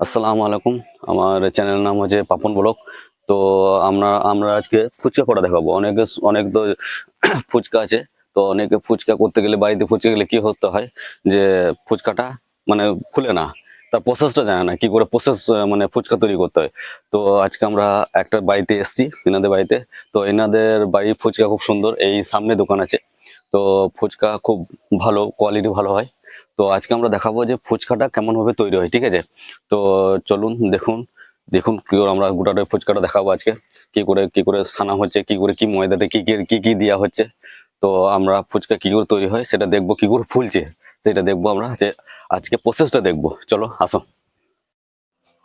আসসালামু আলাইকুম। আমার চ্যানেলের নাম হচ্ছে পাপন ব্লক তো আমরা আমরা আজকে ফুচকা করা দেখাবো? অনেকে অনেক তো ফুচকা আছে। তো অনেকে ফুচকা করতে গেলে, বাড়িতে ফুচকা গেলে কি হতে হয় যে ফুচকাটা মানে খুলে না। তার প্রসেসটা জানে না, কি করে প্রসেস মানে ফুচকা তৈরি করতে হয়। তো আজকে আমরা একটা বাড়িতে এসেছি, এনাদের বাড়িতে। তো এনাদের বাড়ি ফুচকা খুব সুন্দর। এই সামনে দোকান আছে। তো ফুচকা খুব ভালো কোয়ালিটি ভালো হয়। তো আজকে আমরা দেখাবো যে ফুচকাটা কেমন ভাবে তৈরি হয় ঠিক আছে? তো চলুন দেখুন দেখুন কি করে আমরা গোটাটা ফুচকাটা দেখাবো আজকে। কি করে কি করে সানা হচ্ছে কি করে কি ময়দাতে কি কি কি কি দেওয়া হচ্ছে। তো আমরা ফুচকা কি করে তৈরি হয় সেটা দেখব কি করে ফুলছে সেটা দেখব আমরা যে আজকে প্রসেসটা দেখব। চলো আসো।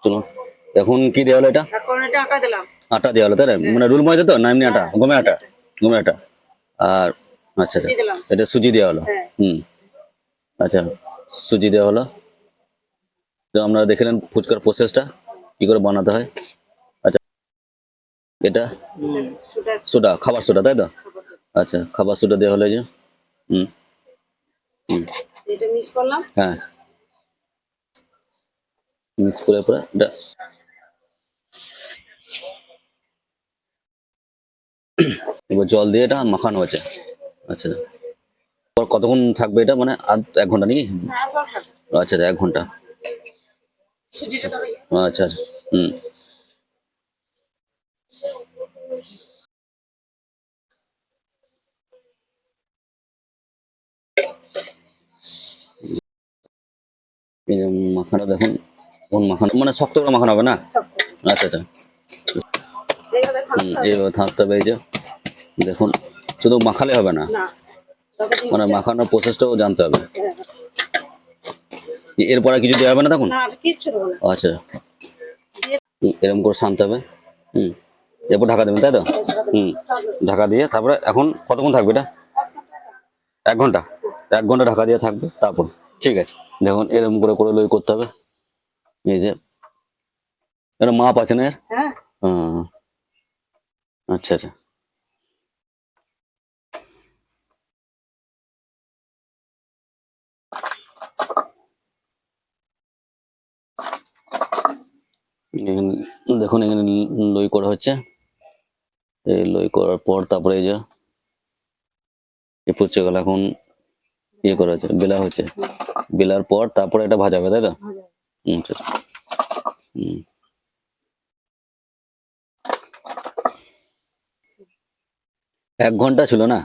চলো এখন কি দেওয়া হলো এটা। আটা দেওয়া হলো তাই মানে রুল ময়দা তো না এমনি আটা? গমে আটা? গমে আটা। আর আচ্ছা এটা সুজি দেওয়া হলো। হ্যাঁ। হুম। আচ্ছা। সুজি দেওয়া হলো। তো আমরা দেখলেন ফুচকার প্রসেসটা কি করে বানাতে হয়। আচ্ছা এটা? সোডা খাবার সোডা তাই তো? আচ্ছা খাবার সোডা দেওয়া হলো এই যে। হুম। হ্যাঁ। মিক্স করে পরে এটা। এবার জল দিয়ে এটা মাখানো আছে আচ্ছা। পর কতক্ষণ থাকবে এটা? মানে এক ঘণ্টা নাকি? হ্যাঁ আচ্ছা আচ্ছা, এক ঘণ্টা। আচ্ছা আচ্ছা হুম। মাখানা দেখুন কোন মাখানো? মানে শক্ত করে মাখানো হবে না? আচ্ছা আচ্ছা। হুম এইভাবে থাকতে হবে এই যে দেখুন শুধু মাখালে হবে না। মানে মাখানোর প্রসেসটাও জানতে হবে। এরপরে কিছু দেওয়া হবে না তখন? আচ্ছা। এরকম করে শানতে হবে। হুম। এরপর ঢাকা দেবেন তাই তো? হুম। ঢাকা দিয়ে তারপরে এখন কতক্ষণ থাকবে এটা? এক ঘণ্টা। এক ঘণ্টা ঢাকা দিয়ে থাকবে তারপর। ঠিক আছে। দেখুন এরকম করে করে লই করতে হবে। এই যে। এটা মাপ আছে না? হ্যাঁ। আচ্ছা আচ্ছা। দেখুন এখানে লই করা হচ্ছে। এই লই করার পর তারপরে এই যে এই পুচ্ছাগুলো এখন ইয়ে করা হচ্ছে বেলা হচ্ছে। বেলার পর তারপরে এটা ভাজা হবে তাই তো। আচ্ছা। হুম। এক ঘণ্টা ছিল না?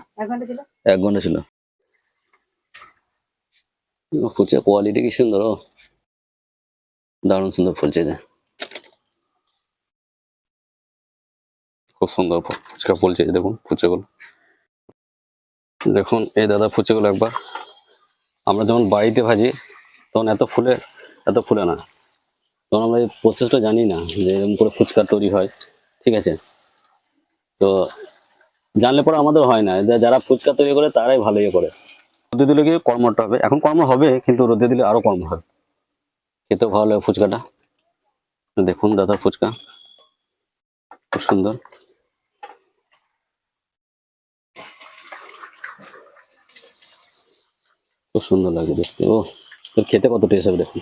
এক ঘণ্টা ছিল। ফুচকা কোয়ালিটি কি সুন্দর ও। দারুণ সুন্দর ফুলছে যে খুব সুন্দর ফুচকা ফুলছে দেখুন, ফুচকাগুলো। দেখুন, এই দাদা ফুচকাগুলো একবার। আমরা যখন বাড়িতে ভাজি, তখন এত ফুলে এত ফুলে না। তখন আমরা এই প্রসেসটা জানি না যে এরকম করে ফুচকা তৈরি হয়, ঠিক আছে? তো জানলে পরে আমাদের হয় না। যারা ফুচকা তৈরি করে, তারাই ভালো ইয়ে করে। রোদে দিলে গিয়ে কর্মটা হবে? এখন কর্ম হবে, কিন্তু রোদে দিলে আরও কর্ম হবে খেতেও ভালো লাগে ফুচকাটা। দেখুন, দাদা ফুচকা। খুব সুন্দর। খুব সুন্দর লাগে দেখতে। ও তোর খেতে কত টেস্ট হবে দেখুন